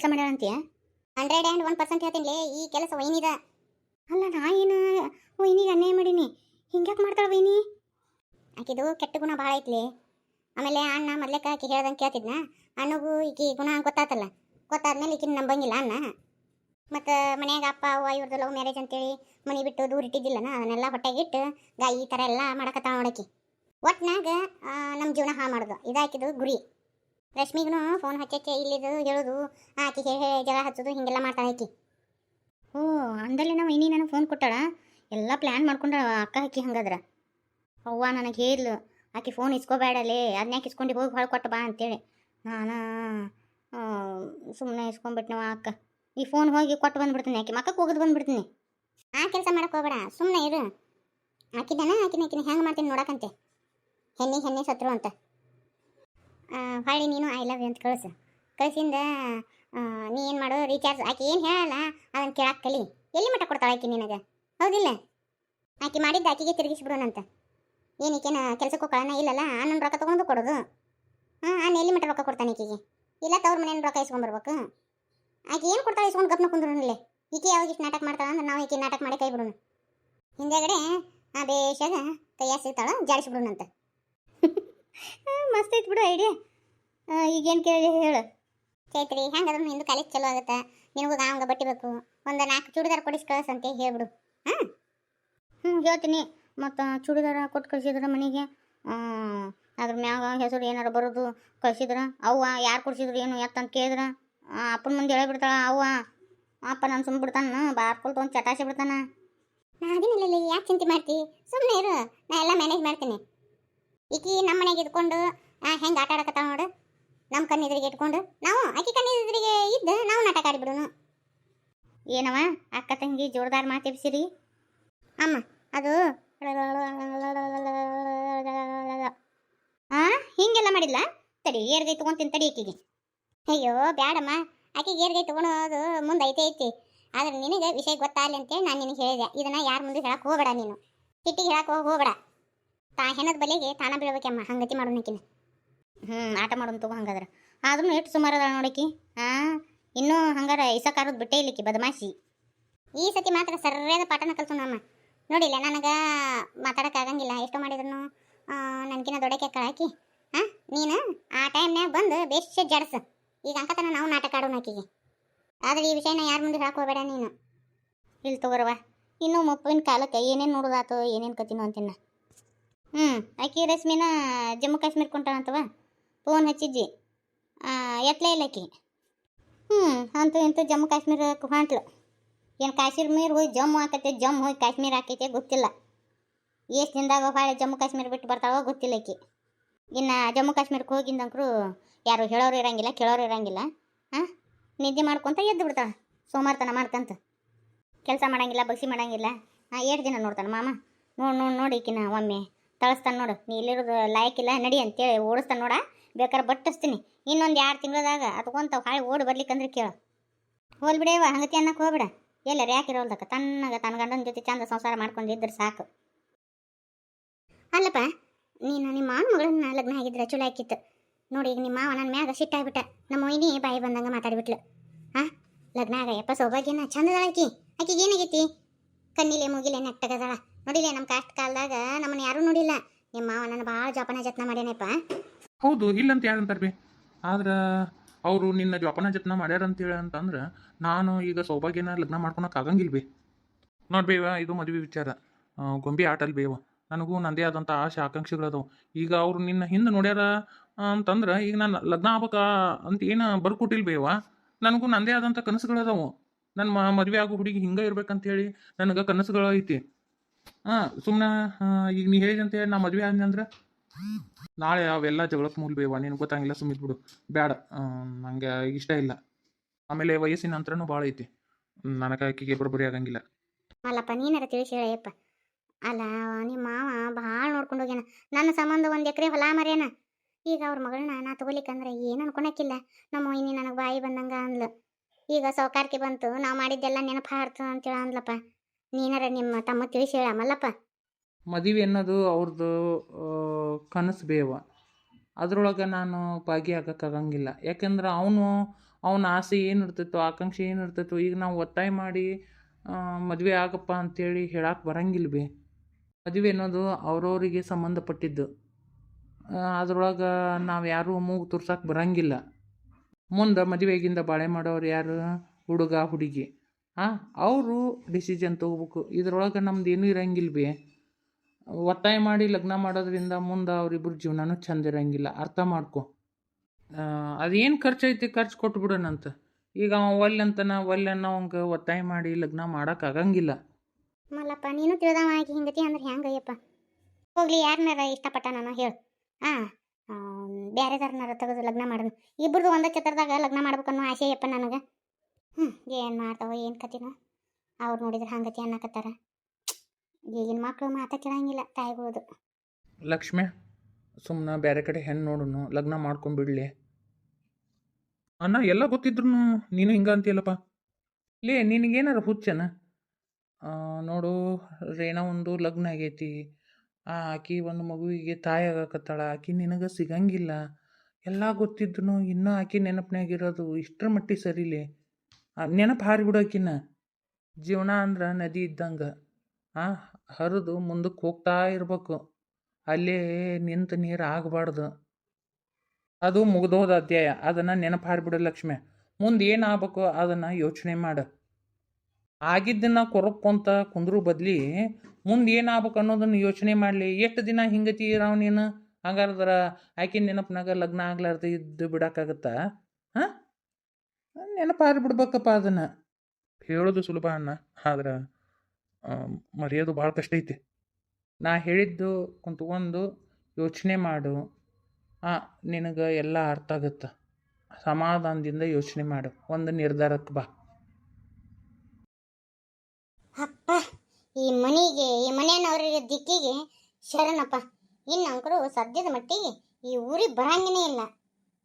ಕೆಲಸ ಮಾಡ್ಯಾಳಂತೀಯ? Hundred and one percent ಹೇಳ್ತೀನಿ ಈ ಕೆಲಸ ವೈನಿದ ಅಲ್ಲ, ನಾ ಏನು ವೈನಿಗೆ ಅನ್ಯಾಯ ಮಾಡೀನಿ? ಹಿಂಗ್ಯಾಕೆ ಮಾಡ್ತಾಳ ವೈನಿ? ಆಕಿದು ಕೆಟ್ಟ ಗುಣ ಭಾಳ ಐತ್ಲಿ. ಆಮೇಲೆ ಅಣ್ಣ ಮೊದ್ಲೇಕ ಆಕಿ ಹೇಳ್ದಂಗೆ ಕೇಳ್ತಿದ್ನ. ಅಣ್ಣಗೂ ಈಕಿ ಗುಣ ಗೊತ್ತಾತಲ್ಲ. ಗೊತ್ತಾದ್ಮೇಲೆ ಈಕಿನ ನಂಬಂಗಿಲ್ಲ ಅಣ್ಣ. ಮತ್ತು ಮನ್ಯಾಗ ಅಪ್ಪ, ಅವ್ವ ಇವ್ರದ್ದು ಲವ್ ಮ್ಯಾರೇಜ್ ಅಂತೇಳಿ ಮನೆ ಬಿಟ್ಟು ದೂರ ಇಟ್ಟಿದ್ದಿಲ್ಲನ? ಅದನ್ನೆಲ್ಲ ಹೊಟ್ಟೆಗಿಟ್ಟು ಗಾಯಿ ಈ ಥರ ಎಲ್ಲ ಮಾಡಕತ್ತಾಳ ನೋಡಕ್ಕೆ ಒಟ್ನಾಗ ನಮ್ಮ ಜೀವನ ಹಾಳು ಮಾಡೋದು. ಇದಾಕಿದು ಗುರಿ. ರಶ್ಮಿಗೂ ಫೋನ್ ಹಚ್ಚಚ್ಚೆ, ಇಲ್ಲಿದು ಹೇಳೋದು, ಆಕಿ ಹೇಳಿ ಜಗಳ ಹಚ್ಚೋದು, ಹಿಂಗೆಲ್ಲ ಮಾಡ್ತಾಳೆ ಆಕಿ. ಓ ಅಂದಲ್ಲಿ ನಾವು ಇನ್ನಿ ನನಗೆ ಫೋನ್ ಕೊಟ್ಟಾಳ? ಎಲ್ಲ ಪ್ಲ್ಯಾನ್ ಮಾಡ್ಕೊಂಡ ಅಕ್ಕ ಹಾಕಿ ಹಂಗಾದ್ರೆ. ಅವ್ವ ನನಗೆ ಹೇಳಿದ್ಲು ಆಕಿ ಫೋನ್ ಇಸ್ಕೋಬೇಡಲೇ ಅದನ್ಯಾಕೆ ಇಸ್ಕೊಂಡು ಹೋಗಿ ಭಾಳ ಕೊಟ್ಟು ಬಾ ಅಂತೇಳಿ. ನಾನು ಸುಮ್ಮನೆ ಇಸ್ಕೊಂಡ್ಬಿಟ್ನವ ಅಕ್ಕ. ಈ ಫೋನ್ ಹೋಗಿ ಕೊಟ್ಟು ಬಂದ್ಬಿಡ್ತೀನಿ ಆಕೆ ಮಕ್ಕಕ್ಕೆ ಹೋಗೋದು ಬಂದ್ಬಿಡ್ತೀನಿ. ಆ ಕೆಲಸ ಮಾಡಕ್ಕೆ ಹೋಗ್ಬೇಡ ಸುಮ್ಮನೆ ಇರು. ಆಕಿದ್ದಾನ, ಆಕಿನ ಆಕಿನ ಹೆಂಗೆ ಮಾಡ್ತೀನಿ ನೋಡಕಂತೆ. ಹೆಣ್ಣಿ ಹೆಣ್ಣೆ ಸತ್ರು ಅಂತ. ಹೊಳ್ಳಿ ನೀನು ಐ ಲವ್ ಯು ಅಂತ ಕಳಿಸು. ಕಳಿಸಿಂದ ನೀ ಏನು ಮಾಡು ರೀಚಾರ್ಜ್ ಆಕೆ ಏನು ಹೇಳಲ್ಲ ಅದನ್ನು ಕೇಳಕ್ಕೆ ಕಲಿ. ಎಲ್ಲಿ ಮಟ್ಟ ಕೊಡ್ತಾಳೆ ಆಕೆ ನಿನಗೆ? ಹೌದಿಲ್ಲ? ಆಕೆ ಮಾಡಿದ್ದು ಆಕೆಗೆ ತಿರುಗಿಸ್ಬಿಡೋಣಂತ ಏನೀಕೇನ ಕೆಲಸಕ್ಕೆ ಹೋಗೋಣ ಇಲ್ಲಲ್ಲ ನನ್ನ ರೊಕ್ಕ ತೊಗೊಂಡು ಕೊಡೋದು. ಹಾಂ ನಾನು ಎಲ್ಲಿ ಮಟ್ಟ ರೊಕ್ಕ ಕೊಡ್ತಾನೆ ಈಕಿಗೆ? ಇಲ್ಲ, ತವ್ರ ಮನೇನ ರೊಕ್ಕ ಇಸ್ಕೊಂಬರ್ಬೇಕು ಆಕೆ ಏನು ಕೊಡ್ತಾಳೆ ಇಸ್ಕೊಂಡು ಗಪ್ನ ಕುಂದ್ರಲ್ಲೇ ಈಕೆ ಯಾವಾಗ ಇಷ್ಟು ನಾಟಕ ಮಾಡ್ತಾಳೆ ಅಂದ್ರೆ ನಾವು ಈಕೆ ನಾಟಕ ಮಾಡಿ ಕೈ ಬಿಡೋಣ. ಹಿಂದೆಗಡೆ ಆ ಬೇಷಾಗ ಕೈಯ ಸಿಗ್ತಾಳೆ ಜಾಡಿಸ್ಬಿಡೋಣಂತ ಮಸ್ತ್ ಐತಿ ಬಿಡು ಐಡಿಯಾ. ಈಗೇನು ಕೇಳಿ ಹೇಳು. ಚೈತ್ರಿ ಹೆಂಗಾದ್ರೂ ನಿಂದು ಕಾಲೇಜ್ ಚಲೋ ಆಗುತ್ತೆ? ನಿನಗೂ ಗಾಂಗ ಬಟ್ಟೆ ಬೇಕು ಒಂದು ನಾಲ್ಕು ಚೂಡಿದಾರ ಕೊಡಿಸಿ ಕಳ್ಸಂತೆ ಹೇಳ್ಬಿಡು. ಹಾಂ? ಹ್ಞೂ ಹೇಳ್ತೀನಿ. ಮತ್ತು ಚೂಡಿದಾರ ಕೊಟ್ಟು ಕಳಿಸಿದ್ರೆ ಮನೆಗೆ. ಅದ್ರ ಮ್ಯಾಗ ಹೆಸರು ಏನಾರು ಬರೋದು ಕಳ್ಸಿದ್ರ. ಅವ್ವ ಯಾರು ಕೊಡಿಸಿದ್ರು ಏನು ಎತ್ತಂತ ಕೇಳಿದ್ರೆ. ಅಪ್ಪನ ಮುಂದೆ ಹೇಳಿಬಿಡ್ತಾಳ ಅವ್ವ. ಅಪ್ಪ ನಾನು ಸುಮ್ಮ ಬಿಡ್ತಾನ. ಬಾರ್ಕೊಲ್ ತೊಗೊಂಡು ಚಟಾಸಿ ಬಿಡ್ತಾನ. ನಾ ಅದಿನಿಲ್ಲ ಯಾಕೆ ಚಿಂತೆ ಮಾಡ್ತಿ? ಸುಮ್ಮನೆ ಇರು. ನಾ ಎಲ್ಲ ಮ್ಯಾನೇಜ್ ಮಾಡ್ತೀನಿ. ಈಕಿ ನಮ್ಮ ಮನೆಗೆ ಇದ್ಕೊಂಡು ಹೆಂಗೆ ಆಟ ಆಡಕತ್ತಾವ ನೋಡು. ನಮ್ಮ ಕಣ್ಣೆದುರಿಗೆ ಇಟ್ಕೊಂಡು, ನಾವು ಆಕಿ ಕಣ್ಣೆದುರಿಗೆ ಇದ್ದು, ನಾವು ನಾಟಕ ಆಡಿಬಿಡೋನು. ಏನವ, ಅಕ್ಕ ತಂಗಿ ಜೋರ್ದಾರ್ ಮಾತೆಬ್ಸಿರಿ ಅಮ್ಮ, ಅದು, ಆ, ಹಿಂಗೆಲ್ಲ ಮಾಡಿಲ್ಲ ತಡಿ ಏರ್ಗೈ ತೊಗೊಂತೀನಿ ತಡಿ ಆಕಿಗೆ ಅಯ್ಯೋ, ಬ್ಯಾಡಮ್ಮ ಆಕಿಗೆ ಏರ್ಗೈ ತೊಗೊಳೋದು ಮುಂದೆ ಐತೆ. ಐತಿ ಆದ್ರೆ ನಿನಗೆ ವಿಷಯ ಗೊತ್ತಾಗಲಿ ಅಂತೇಳಿ ನಾನು ನಿನಗೆ ಹೇಳಿದೆ. ಇದನ್ನ ಯಾರ ಮುಂದೆ ಹೇಳಕ್ಕೆ ಹೋಗಬೇಡ ನೀನು. ಸಿಟ್ಟಿಗೆ ಹೇಳಕ್ಕೆ ಹೋಗಿ ಹೋಗಬೇಡ. ತಾ ಹೆಣದ ಬಲೆಗೆ ತಾನ ಬೀಳ್ಬೇಕಮ್ಮ ಹಂಗತಿ ಮಾಡೋಣಕಿನ ಹ್ಞೂ ಆಟ ಮಾಡೋಣ ತಗೋ ಹಂಗಾದ್ರೆ. ಆದ್ರೂ ಎಷ್ಟು ಸುಮಾರು ಅದ ನೋಡಿಕಿ ಹಾಂ ಇನ್ನೂ ಹಂಗಾರ ಇಸಕಾರದ ಬಿಟ್ಟೇ ಇಲ್ಲಿಕ್ಕಿ ಬದಮಾಸಿ ಈ ಸತಿ ಮಾತ್ರ ಸರಿಯಾದ ಪಾಠನ ಕಲ್ಸೋಣಮ್ಮ ನೋಡಿಲ್ಲ ನನಗೆ ಮಾತಾಡೋಕ್ಕಾಗಂಗಿಲ್ಲ ಎಷ್ಟು ಮಾಡಿದ್ರು ನನಗಿನ ದೊಡ್ಡಕ್ಕೆ ಕಳಾಕಿ ಹಾಂ ನೀನು ಆ ಟೈಮ್ನ್ಯಾಗ ಬಂದು ಬೆಸ್ಟ್ ಜಡ್ಸ. ಈಗ ಅಂಕತನ ನಾವು ನಾಟಕ ಆಡೋಣ ಆಕಿಗೆ. ಆದ್ರೆ ಈ ವಿಷಯನ ಯಾರ ಮುಂದೆ ಹಾಕೋಬೇಡ ನೀನು. ಇಲ್ಲಿ ತಗೋರವ ಇನ್ನೂ ಮುಪ್ಪಿನ ಕಾಲಕ್ಕೆ ಏನೇನು ನೋಡೋದಾತು, ಏನೇನು ಕತ್ತಿನೋ ಅಂತಿನ್ನ. ಹ್ಞೂ ಆಕಿ ರಶ್ಮಿನ ಜಮ್ಮು ಕಾಶ್ಮೀರ ಕೊಂಟಾಳಂತವ ಫೋನ್ ಹಚ್ಚಿದ್ವಿ. ಎತ್ತಲೇ ಇಲ್ಲ ಆಕಿ ಹ್ಞೂ ಅಂತೂ ಇಂತೂ ಜಮ್ಮು ಕಾಶ್ಮೀರಕ್ಕೆ ಹೊಂಟ್ಲು ಏನು ಕಾಶ್ಮೀರ ಹೋಗಿ ಜಮ್ಮು ಆಕೈತೆ, ಜಮ್ಮು ಹೋಗಿ ಕಾಶ್ಮೀರ ಹಾಕೈತೆ ಗೊತ್ತಿಲ್ಲ. ಎಷ್ಟು ದಿನದಾಗ ಭಾಳ ಜಮ್ಮು ಕಾಶ್ಮೀರ ಬಿಟ್ಟು ಬರ್ತಾವೋ ಗೊತ್ತಿಲ್ಲ ಆಕಿ ಇನ್ನು ಜಮ್ಮು ಕಾಶ್ಮೀರಕ್ಕೆ ಹೋಗಿಂದಂಕ್ರು ಯಾರು ಹೇಳೋರು ಇರಂಗಿಲ್ಲ, ಕೇಳೋರು ಇರಂಗಿಲ್ಲ. ಹಾಂ ನಿದ್ದೆ ಮಾಡ್ಕೊಂತ ಎದ್ದು ಬಿಡ್ತಾಳೆ ಸೋಮಾರ್ತನ ಮಾಡ್ಕಂತ. ಕೆಲಸ ಮಾಡಂಗಿಲ್ಲ, ಬಗ್ಸಿ ಮಾಡಂಗಿಲ್ಲ. ಹಾಂ ಎರಡು ದಿನ ನೋಡ್ತಾನೆ ಮಾಮ. ನೋಡಿ ನೋಡಿ ನೋಡಿ ಈಕಿನ ಒಮ್ಮೆ. ತಳಸ್ತಾನೆ ನೋಡು. ನೀ ಇಲ್ಲಿರೋದು ಲಾಯಕ್ಕಿಲ್ಲ ನಡಿ ಅಂತೇಳಿ ಓಡಿಸ್ತಾನೆ ನೋಡ. ಬೇಕಾದ್ರೆ ಬಟ್ಟಿಸ್ತೀನಿ ಇನ್ನೊಂದು ಎರಡು ತಿಂಗಳದಾಗ ಅದಕ್ಕೊಂತ ಹಾಳೆ ಓಡಿ ಬರ್ಲಿಕ್ಕಂದ್ರೆ ಕೇಳು. ಹೋಲ್ಬಿಡೇವ ಹಂಗತಿ ಅನ್ನಕ್ಕೆ ಹೋಗ್ಬಿಡ. ಎಲ್ಲರ ಯಾಕೆ ಇರೋಲ್ದಕ್ಕ? ತನ್ನಗ ತನ್ನ ಗಂಡನ ಜೊತೆ ಚಂದ ಸಂಸಾರ ಮಾಡ್ಕೊಂಡಿದ್ರೆ ಸಾಕು. ಅಲ್ಲಪ್ಪ, ನೀನು ನಿಮ್ಮ ಮಾವನ ಮಗಳನ್ನ ಲಗ್ನ ಆಗಿದ್ರೆ, ಚಲೋ ಆಕಿತ್ತು ನೋಡಿ, ಈಗ ನಿಮ್ಮ ಮಾವ ನನ್ನ ಮ್ಯಾಗ ಸಿಟ್ಟಾಗ್ಬಿಟ್ಟ ನಮ್ಮ ಒಯ್ನಿ ಬಾಯಿ ಬಂದಂಗೆ ಮಾತಾಡ್ಬಿಟ್ಲು. ಹಾಂ ಲಗ್ನ ಆಗ ಯಪ್ಪ ಸೌಭಾಗ್ಯನ ಚಂದದಾಳ ಆಕಿ ಆಕಿಗೆ ಏನಾಗೈತಿ? ಕಣ್ಣಿಲೆ ಮುಗಿಲೆ ನೆಟ್ಟಗದಾಳ. ನೋಡಿಲ್ಲ ನಮ್ಮ ಕಾಸ್ಟ್ ಕಾಲದಾಗ ನಮ್ಮನ್ನ ಯಾರು ನೋಡಿಲ್ಲ. ನಿಮ್ಮ ಮಾವ ನನ್ನ ಭಾಳ ಜೋಪಾನ ಜತ್ನ ಮಾಡ್ಯಾನಪ್ಪ. ಹೌದು, ಇಲ್ಲಂತ ಯಾರಂತಾರೆ ಬಿ? ಆದ್ರೆ ಅವರು ನಿನ್ನ ಜೋಪಾನ ಜತ್ನ ಮಾಡ್ಯಾರ ಅಂತೇಳಿ ಅಂತಂದ್ರೆ ನಾನು ಈಗ ಸೌಭಾಗ್ಯನ ಲಗ್ನ ಮಾಡ್ಕೊಳಕ್ ಆಗಂಗಿಲ್ಲ ಬಿ. ನೋಡಿ ಬೇವ ಇದು ಮದುವೆ ವಿಚಾರ. ಗೊಂಬೆ ಆಟ ಅಲ್ ಬೇವ ನನಗೂ ನಂದೇ ಆದಂಥ ಆಸೆ ಆಕಾಂಕ್ಷೆಗಳದಾವು ಈಗ ಅವರು ನಿನ್ನ ಹಿಂದೆ ನೋಡ್ಯಾರ ಅಂತಂದ್ರೆ ಈಗ ನಾನು ಲಗ್ನ ಆಗ್ಬೇಕ ಅಂತ ಏನು ಬರ್ಕೊಟ್ಟಿಲ್ ಬೇವ ನನಗೂ ನಂದೇ ಆದಂಥ ಕನಸುಗಳದಾವು ನನ್ನ ಮದುವೆ ಆಗೋ ಹುಡುಗಿ ಹಿಂಗೆ ಇರ್ಬೇಕಂತೇಳಿ ನನಗೆ ಕನಸುಗಳು ಐತಿ. ಹಾಂ ಸುಮ್ಮನೆ ಈಗ ನೀ ಹೇಳಿದಂತೆ ನಾ ಮದುವೆ ಆದ್ನಂದ್ರೆ ನಾಳೆ ಅವೆಲ್ಲ ಜಗಳಕ್ಕೆ ಮೂಲ ಬೇವ, ನಿನಗೆ ಗೊತ್ತಾಗಿಲ್ಲ ಸುಮ್ಮಿದ್ ಬಿಡು ಬೇಡ ನನಗೆ ಇಷ್ಟ ಇಲ್ಲ. ಆಮೇಲೆ ವಯಸ್ಸಿನ ಅಂತರನೂ ಭಾಳ ಐತಿ. ನನಗೆ ಆಕೆಗೆ ಬರೋಬ್ಬರಿ ಆಗಂಗಿಲ್ಲ. ಅಲ್ಲಪ್ಪ, ನೀನಾರ ತಿಳಿಸಿ ಹೇಳಯ್ಯಪ್ಪ ಅಲ್ಲ ನಿಮ್ಮ ಮಾವ ಭಾಳ ನೋಡ್ಕೊಂಡು ಹೋಗ್ಯಾನ. ನನ್ನ ಸಂಬಂಧ ಒಂದು ಎಕರೆ ಹೊಲ ಮರ್ಯಾನ. ಈಗ ಅವ್ರ ಮಗಳನ್ನ ನಾ ತಗೋಲಿಕ್ಕಂದ್ರೆ ಏನು ಅನ್ಕೊಳಕ್ಕಿಲ್ಲ ನಮ್ಮ ನನಗೆ ಬಾಯಿ ಬಂದಂಗ ಅಂದ್ಲು. ಈಗ ಸೌಕಾರ್ಕೆ ಬಂತು. ನಾವು ಮಾಡಿದ್ದೆಲ್ಲ ನೆನಪು ಹಾರ್ತು ಅಂತೇಳಿ ಅಂದ್ಲಪ್ಪ. ನೀನಾರ ನಿಮ್ಮ ತಮ್ಮ ತಿಳಿಸಿ ಹೇಳ ಮಲ್ಲಪ್ಪ. ಮದುವೆ ಅನ್ನೋದು ಅವ್ರದ್ದು ಕನಸು ಬೇವ. ಅದರೊಳಗೆ ನಾನು ಭಾಗಿಯಾಗಕ್ಕಾಗಂಗಿಲ್ಲ ಯಾಕೆಂದ್ರೆ ಅವನು, ಅವನ ಆಸೆ ಏನು ಇರ್ತಿತ್ತೋ ಆಕಾಂಕ್ಷೆ ಏನು ಇರ್ತಿತ್ತೋ ಈಗ ನಾವು ಒತ್ತಾಯ ಮಾಡಿ ಮದುವೆ ಆಗಪ್ಪ ಅಂತೇಳಿ ಹೇಳಕ್ಕೆ ಬರಂಗಿಲ್ಲ ಬಿ. ಮದುವೆ ಅನ್ನೋದು ಅವ್ರವ್ರಿಗೆ ಸಂಬಂಧಪಟ್ಟಿದ್ದು. ಅದ್ರೊಳಗೆ ನಾವು ಯಾರೂ ಮೂಗು ತುರ್ಸಕ್ಕೆ ಬರಂಗಿಲ್ಲ. ಮುಂದೆ ಮದುವೆಗಿಂದ ಬಾಳೆ ಮಾಡೋರು ಯಾರು? ಹುಡುಗ, ಹುಡುಗಿ. ಹಾಂ ಅವರು ಡಿಸಿಷನ್ ತೊಗೋಬೇಕು. ಇದ್ರೊಳಗೆ ನಮ್ದು ಏನೂ ಇರಂಗಿಲ್ಲ ಬಿ. ಒತ್ತಾಯ ಮಾಡಿ ಲಗ್ನ ಮಾಡೋದ್ರಿಂದ ಮುಂದೆ ಅವರಿಬ್ಬರ ಜೀವನನೂ ಚಂದ ಇರಂಗಿಲ್ಲ. ಅರ್ಥ ಮಾಡ್ಕೊ. ಅದೇನು ಖರ್ಚು ಐತಿ ಖರ್ಚು ಕೊಟ್ಬಿಡೋಣಂತ ಈಗ ಅವ ಒಲ್ಲೆ ಅಂತನ, ಒಲ್ಲೆ ಅನ್ನೋ ಅವಂಗೆ ಒತ್ತಾಯ ಮಾಡಿ ಲಗ್ನ ಮಾಡೋಕ್ಕಾಗಂಗಿಲ್ಲ ಮಲ್ಲಪ್ಪ, ನೀನು ತಿಳಿದವ ಹಿಂಗತಿ ಅಂದ್ರೆ ಹೆಂಗಯ್ಯಪ್ಪ ಹೋಗ್ಲಿ ಯಾರನ್ನಾರ ಇಷ್ಟಪಟ್ಟ ನಾನು ಹೇಳು. ಹಾಂ ಬೇರೆದಾರನಾರ ತೆಗೆದು ಲಗ್ನ ಮಾಡೋದು. ಇಬ್ಬರದು ಒಂದೇ ಚಿತ್ರದಾಗ ಲಗ್ನ ಮಾಡ್ಬೇಕನ್ನೋ ಆಸೆ ಅಯ್ಯಪ್ಪ ನನಗೆ. ಹ್ಞೂ ಏನು ಮಾಡ್ತಾವ, ಏನು ಕತಿನೋ ಅವ್ರು ನೋಡಿದ್ರೆ ಹಂಗತಿ ಅನ್ನಕತ್ತಾರ. ಈಗಿನ ಮಕ್ಕಳು ಮಾತ ಕೇಳಂಗಿಲ್ಲ ತಾಯಿಗಳದು. ಲಕ್ಷ್ಮಿ ಸುಮ್ಮನೆ ಬೇರೆ ಕಡೆ ಹೆಣ್ಣು ನೋಡುನು, ಲಗ್ನ ಮಾಡ್ಕೊಂಬಿಡ್ಲಿ ಅಣ್ಣ, ಎಲ್ಲ ಗೊತ್ತಿದ್ರು ನೀನು ಹಿಂಗೆ ಅಂತೀಯಲ್ಲಪ್ಪ? ಲೇ, ನಿನಗೇನಾರ ಹುಚ್ಚನ? ನೋಡು, ರೇಣ ಒಂದು ಲಗ್ನ ಆಗೈತಿ. ಆ ಆಕಿ ಒಂದು ಮಗುವಿಗೆ ತಾಯಿ ಆಗಕತ್ತಾಳ, ಆಕಿ ನಿನಗೆ ಸಿಗಂಗಿಲ್ಲ. ಎಲ್ಲ ಗೊತ್ತಿದ್ರು ಇನ್ನೂ ಆಕಿ ನೆನಪಿನಾಗಿರೋದು ಇಷ್ಟರ ಮಟ್ಟಿಗೆ ಸರಿಲಿ. ನೆನಪು ಹಾರಿಬಿಡೋಕಿನ್ನ ಜೀವನ ಅಂದ್ರೆ ನದಿ ಇದ್ದಂಗೆ. ಆ, ಹರಿದು ಮುಂದಕ್ಕೆ ಹೋಗ್ತಾ ಇರಬೇಕು. ಅಲ್ಲೇ ನಿಂತು ನೀರು ಆಗಬಾರ್ದು. ಅದು ಮುಗಿದೋದ ಅಧ್ಯಾಯ. ಅದನ್ನು ನೆನಪು ಹಾರಿಬಿಡು ಲಕ್ಷ್ಮಿ. ಮುಂದೆ ಏನಾಗಬೇಕು ಅದನ್ನು ಯೋಚನೆ ಮಾಡು. ಆಗಿದ್ದನ್ನ ಕೊರಕ್ಕೊಂತ ಕುಂದ್ರು ಬದ್ಲಿ ಮುಂದೆ ಏನಾಗ್ಬೇಕು ಅನ್ನೋದನ್ನು ಯೋಚನೆ ಮಾಡಲಿ. ಎಷ್ಟು ದಿನ ಹಿಂಗತಿ ಇರಾವ್ ನೀನು? ಹಂಗಾರದ್ರ ಆಕಿನ ನೆನಪಿನಾಗ ಲಗ್ನ ಆಗ್ಲಾರ್ದು ಇದ್ದು ಬಿಡೋಕ್ಕಾಗತ್ತಾ? ಹಾಂ ಬಿಡ್ಬೇಕಪ್ಪ ಅದನ್ನ. ಹೇಳೋದು ಸುಲಭ ಅನ್ನ ಆದ್ರೆ ಮರೆಯೋದು ಭಾಳ ಕಷ್ಟ ಐತಿ. ನಾ ಹೇಳಿದ್ದು ಕುಂತ್ಕೊಂಡು ಯೋಚನೆ ಮಾಡು. ಆ ನಿನಗೆ ಎಲ್ಲ ಅರ್ಥ ಆಗುತ್ತೆ. ಸಮಾಧಾನದಿಂದ ಯೋಚನೆ ಮಾಡು. ಒಂದು ನಿರ್ಧಾರಕ್ಕೆ ಬಾ. ಅಪ್ಪ ಈ ಮನೆಗೆ ಈ ಮನೆಯವ್ರಿಗೆ ದಿಕ್ಕಿಗೆ ಶರಣಪ್ಪ. ಇನ್ನು ಅಂಕರು ಸದ್ಯದ ಮಟ್ಟಿಗೆ ಈ ಊರಿಗೆ ಬರಂಗಿನೇ ಇಲ್ಲ.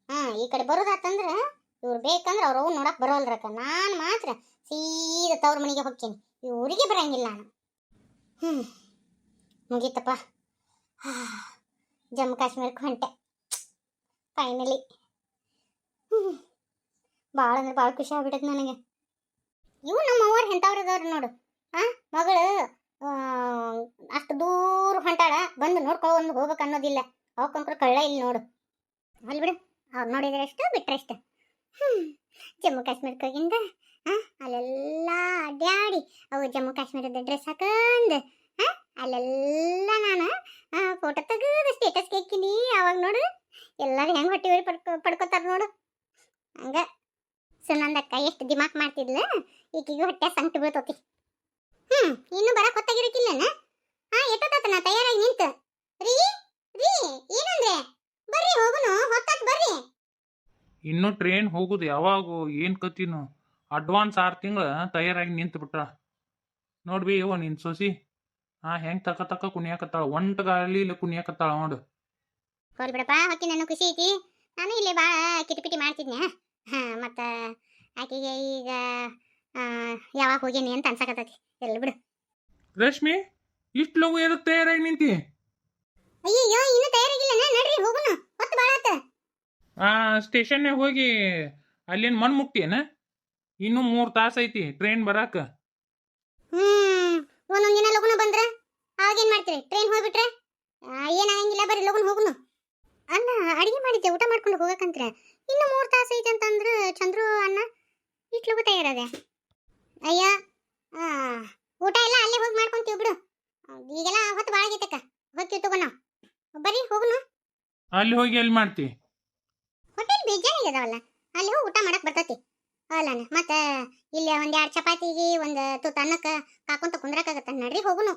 ಹಾಂ ಈ ಕಡೆ ಬರೋದಾತಂದ್ರ ಇವ್ರು ಬೇಕಂದ್ರೆ ಅವ್ರು ನೋಡಕ್ ಬರೋಲ್ರಕ್ಕ ನಾನು ಮಾತ್ರ ಸೀದಾ ತವ್ರ ಮನೆಗೆ ಹೋಗ್ತೀನಿ. ಇವರಿಗೆ ಬರಂಗಿಲ್ಲ ನಾನು. ಹ್ಞೂ ಮುಗೀತಪ್ಪ. ಜಮ್ಮು ಕಾಶ್ಮೀರಕ್ಕೆ ಹೊಂಟೆ. ಫೈನಲಿ ಹ್ಞೂ ಭಾಳ ಅಂದ್ರೆ ಭಾಳ ಖುಷಿ ಆಗ್ಬಿಟ್ಟೈತೆ ನನಗೆ. ಇವು ನಮ್ಮ ಅವ್ರು ಎಂಥವ್ರು ಅದಾವ್ರಿ ನೋಡು. ಹಾಂ ಮಗಳು ಅಷ್ಟು ದೂರ ಹೊಂಟಾಳ. ಬಂದು ನೋಡ್ಕೊಂಡು ಹೋಗ್ಬೇಕು ಅನ್ನೋದಿಲ್ಲ. ಅವಕ್ಕಂಕ್ರು ಕಳ್ಳ ಇಲ್ಲಿ ನೋಡು. ಅಲ್ಲಿ ಬಿಡು. ಅವ್ರು ನೋಡಿದ್ರೆ ಎಷ್ಟು ಬಿಟ್ರೆ ಎಷ್ಟು ಜಮ್ಮು ಕಾಶ್ಮೀರಕ್ಕೆ ಹೋಗಿಂದ ಆ, ಅಲ್ಲೆಲ್ಲ ಅಡ್ಡಾಡಿ ಅವು ಜಮ್ಮು ಕಾಶ್ಮೀರದ ಡ್ರೆಸ್ ಹಾಕಂದು ಆ, ಅಲ್ಲೆಲ್ಲ ನಾನು ಫೋಟೋ ತೆಗೆದು ಸ್ಟೇಟಸ್ ಕೇಕಿನಿ ಅವಾಗ ನೋಡು ಎಲ್ಲರೂ ಹೆಂಗೆ ಹೊಟ್ಟಿ ಉರಿ ಪಡ್ಕೊ ಪಡ್ಕೊತಾರೆ ನೋಡು. ಹಂಗ. ಸುನಂದಕ್ಕ ಎಷ್ಟು ದಿಮಾಕ್ ಮಾಡ್ತಿದ್ಲ ಈಕಿಗೂ ಹೊಟ್ಟೆ ಸಂಕ್ಟ್ ಬೀಳ್ತತಿ. ಹ್ಮ್ ಇನ್ನು ಬರಕ್ ಹೊತ್ತಾಗಿರಕ್ಕಿಲ್ಲನ ಹಾಂ ಎಷ್ಟೊತ್ತಾತ ನಾ ತಯಾರಾಗಿ ನಿಂತ? ರೀ ರೀ ಏನಂದ್ರೆ ಬರ್ರಿ ಹೋಗುನು ಹೊತ್ತಾತ್ ಬರ್ರಿ ಇನ್ನೂ ಟ್ರೈನ್ ಹೋಗೋದು ಯಾವಾಗ ಏನು ಕತ್ತಿನೋ ಅಡ್ವಾನ್ಸ್ ಆರು ತಿಂಗಳು ತಯಾರಾಗಿ ನಿಂತು ಬಿಟ್ರ ನೋಡ್ಬಿ ಇವ ನಿನ್ನ ಸೊಸಿ. ಹಾಂ ಹೆಂಗೆ ತಕ್ಕ ತಕ ಕುಣಿಯಾಕತ್ತಾಳ. ಒಂಟ ಗಾಲಿ ಇಲ್ಲ ಕುಣಿಯಾಕತ್ತಾಳ ನೋಡು. ಹೋಲ್ ಬಿಡಪ್ಪ ಹೊಕ್ಕಿ ನನಗೆ ಖುಷಿ ಐತಿ. ನಾನು ಇಲ್ಲಿ ಭಾಳ ಕಿಟಿಪಿಟಿ ಮಾಡ್ತಿದ್ನೆ ಹಾಂ ಮತ್ತ ಆಕೆಗೆ ಈಗ ಯಾವಾಗ ಹೋಗೇನಿ ಅಂತ ಅನ್ಸಕತ್ತೈತಿ. ಎಲ್ಲಿ ಬಿಡು. ರಶ್ಮಿ ಇಷ್ಟು ಲಗು ಎದಕ್ಕೆ ತಯಾರಾಗಿ ನಿಂತಿ? ಅಯ್ಯಯ್ಯೋ ಇನ್ನು ತಯಾರಾಗಿಲ್ಲ. ನಡ್ರಿ ಹೋಗೋಣ. ಹೊತ್ತು ಭಾಳ ಆತ. ಆ ಸ್ಟೇಷನ್ಯಾಗ ಹೋಗಿ ಅಲ್ಲೇನು ಮಣ್ಣು ಮುಕ್ತಿಯೇನ ಇನ್ನು ಮೂರು ತಾಸು ಐತಿ ಟ್ರೈನ್ ಬರಾಕ. ಹ್ಮ್ ಒಂದೊಂದ್ ದಿನ ಲಗುನ ಬಂದ್ರ ಅವಾಗೇನ್ ಮಾಡ್ತೀರಿ? ಟ್ರೈನ್ ಹೋಗ್ಬಿಟ್ರೆ? ಏನಾಗಂಗಿಲ್ಲ ಬರ್ರಿ ಲಗುನ ಹೋಗುನು. ಅಲ್ಲ ಅಡಿಗೆ ಮಾಡಿದ್ದೆ ಊಟ ಮಾಡ್ಕೊಂಡು ಹೋಗಕಂತ್ರ ಇನ್ನು ಮೂರು ತಾಸು ಐತೆ ಅಂತಂದ್ರೆ ಚಂದ್ರು ಅಣ್ಣ ಇಟ್ ಲಗು ತಯಾರದೆ ಅಯ್ಯ ಊಟ ಎಲ್ಲ ಅಲ್ಲೇ ಹೋಗಿ ಮಾಡ್ಕೊಂತೀವಿ ಬಿಡು. ಈಗೆಲ್ಲ ಹೊತ್ತು ಭಾಳ ಆಗೈತಕ್ಕ. ಹೋಗ್ತೀವಿ ತಗೋ ನಾವು. ಬರ್ರಿ ಹೋಗುನು. ಅಲ್ಲಿ ಹೋಗಿ ಎಲ್ಲಿ ಮಾಡ್ತಿ? ಬೇಜಾನಿಗದಾವಲ್ಲ ಅಲ್ಲಿ ಹೋಗಿ ಊಟ ಮಾಡಕ್ ಬರ್ತೈತಿ. ಅಲ್ಲನ ಮತ್ತೆ ಇಲ್ಲಿ ಒಂದ್ ಎರಡು ಚಪಾತಿಗೆ, ಒಂದು ತುತ್ತು ಅನ್ನಕ್ಕೆ ಕಾಕೊಂತ ಕುಂದ್ರಕ್ಕಾಗತ್ತ ನಡ್ರಿ ಹೋಗುನು.